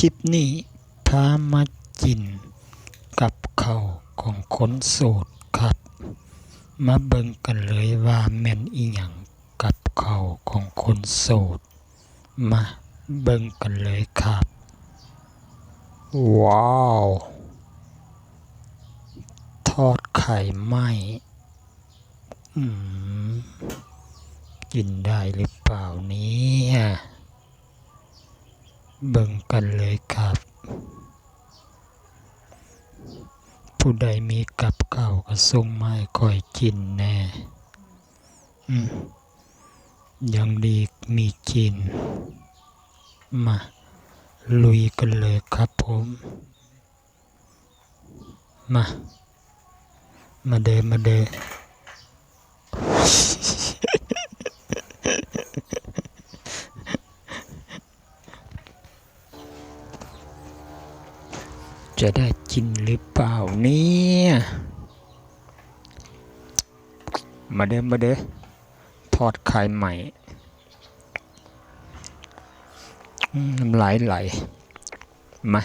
คลิปนี้พามากิน กับเข้าของคนโสดครับ มาเบิ่งกันเลยว่าแม่นอีหยังกับเข้าของคนโสด มาเบิ่งกันเลยครับ ว้าว ทอดไข่ไหมอืมกินได้หรือเปล่านี่ย เบิ่งกันเลยครับ ผู้ใดมีกับข้าก็ส่งมาให้ค่อยกินแน่อืมยังดีมีกิน มา ลุยกันเลยครับผม มา มาเดินมาเดิ จะได้กินหรือเปล่าเนี่ย มาเด้มาเด้ทอดไข่ใหม่น้ำไหลไหลมา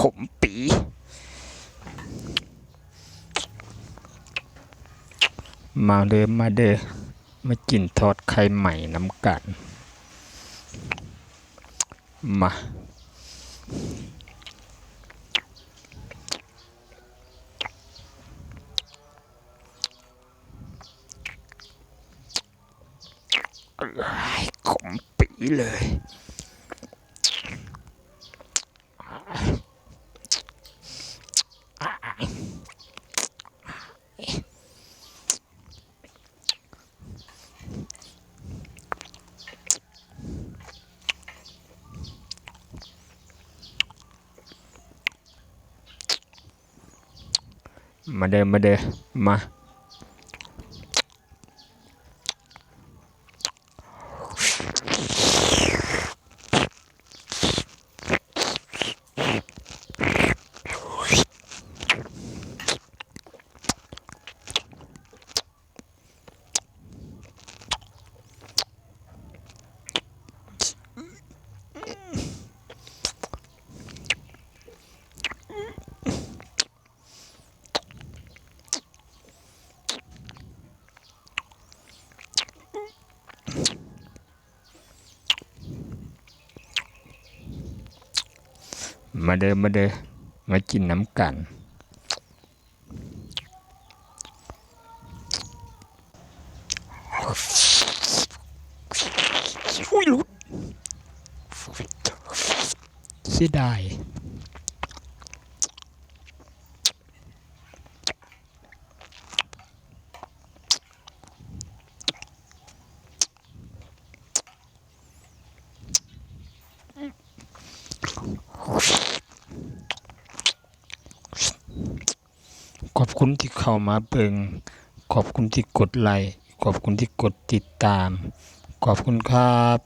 ขมปีมาเด้อมาเด้อมากินทอดไข่ใหม่น้ำกัน มา ขมปีเลย มาเดิมมาเดิมมา มาเดิมมาเดิมมากินน้ำกัน อุ้ยลุดเสียดาย คุณที่เข้ามาเบิงขอบคุณที่กดไลค์ขอบคุณที่กดติดตาม ขอบคุณครับ